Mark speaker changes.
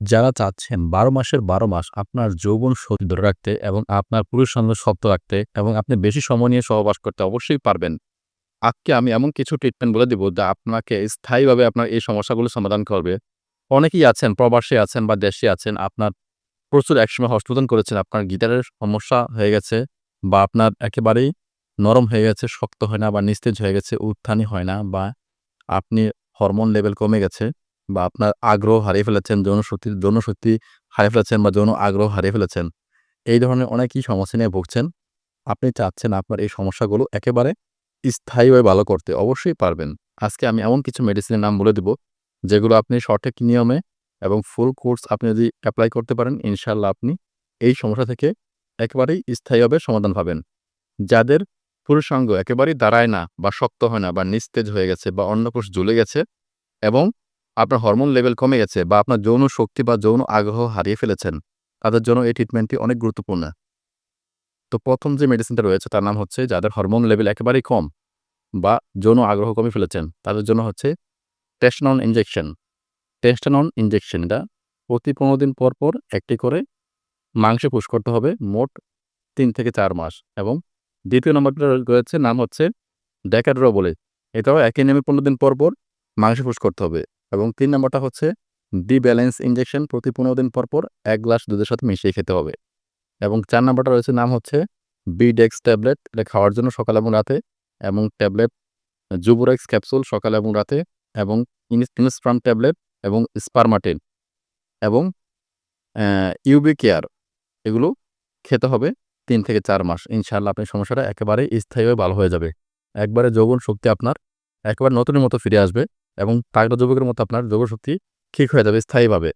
Speaker 1: যারা চাচ্ছেন ১২ মাসের ১২ মাস আপনার যৌবন শক্তি ধরে রাখতে এবং আপনার পুরুষ সঙ্গ শক্ত রাখতে এবং আপনি বেশি সময় নিয়ে সহবাস করতে অবশ্যই পারবেন। আজকে আমি এমন কিছু ট্রিটমেন্ট বলে দিব যা আপনাকে স্থায়ীভাবে আপনার এই সমস্যাগুলো সমাধান করবে। অনেকেই আছেন প্রবাসে আছেন বা দেশে আছেন আপনার প্রচুর একসময় হস্তমৈথুন করেছেন। আপনার গিটারের সমস্যা হয়ে গেছে বা আপনার একেবারেই নরম হয়ে গেছে, শক্ত হয় না বা নিস্তেজ হয়ে গেছে, উত্থানই হয় না বা আপনি হরমোন লেভেল কমে গেছে বা আপনার আগ্রহ হারিয়ে ফেলেছেন, যৌনশক্তি যৌনশক্তি হারিয়ে ফেলেছেন বা যৌন আগ্রহ হারিয়ে ফেলেছেন। এই ধরনের অনেকই সমস্যা নিয়ে ভুগছেন। আপনি চাচ্ছেন আপনার এই সমস্যাগুলো একেবারে স্থায়ীভাবে ভালো করতে অবশ্যই পারবেন। আজকে আমি এমন কিছু মেডিসিনের নাম বলে দেব যেগুলো আপনি সঠিক নিয়মে এবং ফুল কোর্স আপনি যদি অ্যাপ্লাই করতে পারেন ইনশাল্লাহ আপনি এই সমস্যা থেকে একেবারেই স্থায়ীভাবে সমাধান পাবেন। যাদের পুরুষাঙ্গ একেবারেই দাঁড়ায় না বা শক্ত হয় না বা নিস্তেজ হয়ে গেছে বা অন্য কোষ ঝুলে গেছে এবং আপনার হরমোন লেভেল কমে গেছে বা আপনার যৌন শক্তি বা যৌন আগ্রহ হারিয়ে ফেলেছেন, তাদের জন্য এই ট্রিটমেন্টটি অনেক গুরুত্বপূর্ণ। তো প্রথম যে মেডিসিনটা রয়েছে তার নাম হচ্ছে যাদের হরমোন লেভেল একেবারেই কম বা যৌন আগ্রহ কমে ফেলেছেন, তাদের জন্য হচ্ছে টেস্টোস্টেরন ইনজেকশন। টেস্টোস্টেরন ইনজেকশন এটা প্রতি ১৫ দিন পর, পর একটি করে মাংসে পুশ করতে হবে মোট তিন থেকে চার মাস এবং দ্বিতীয় নম্বরটা রয়েছে নাম হচ্ছে ডেকাড্র বলে। এটাও একই নিয়মে ১৫ দিন পর, পর মাংসে পুশ করতে হবে এবং তিন নম্বরটা হচ্ছে ডি ব্যালেন্স ইনজেকশন প্রতি ১৫ দিন পর, পর ১ গ্লাস দুধের সাথে মিশিয়ে খেতে হবে এবং চার নম্বরটা রয়েছে নাম হচ্ছে বি-ডেক্স ট্যাবলেট এটা খাওয়ার জন্য সকাল এবং রাতে এবং ট্যাবলেট জুবোরেক্স ক্যাপসুল সকাল এবং রাতে এবং ইনিস ইনস্প্রাম ট্যাবলেট এবং স্পারমাটিন এবং ইউবি কেয়ার এগুলো খেতে হবে তিন থেকে চার মাস। ইনশাআল্লাহ আপনার সমস্যাটা একেবারেই স্থায়ীভাবে ভালো হয়ে যাবে। একবারে যৌবন শক্তি আপনার একেবারে নতুনের মতো ফিরে আসবে এবং কাগজ যুবকের মতো আপনার যোগশক্তি ঠিক হয়ে যাবে স্থায়ীভাবে।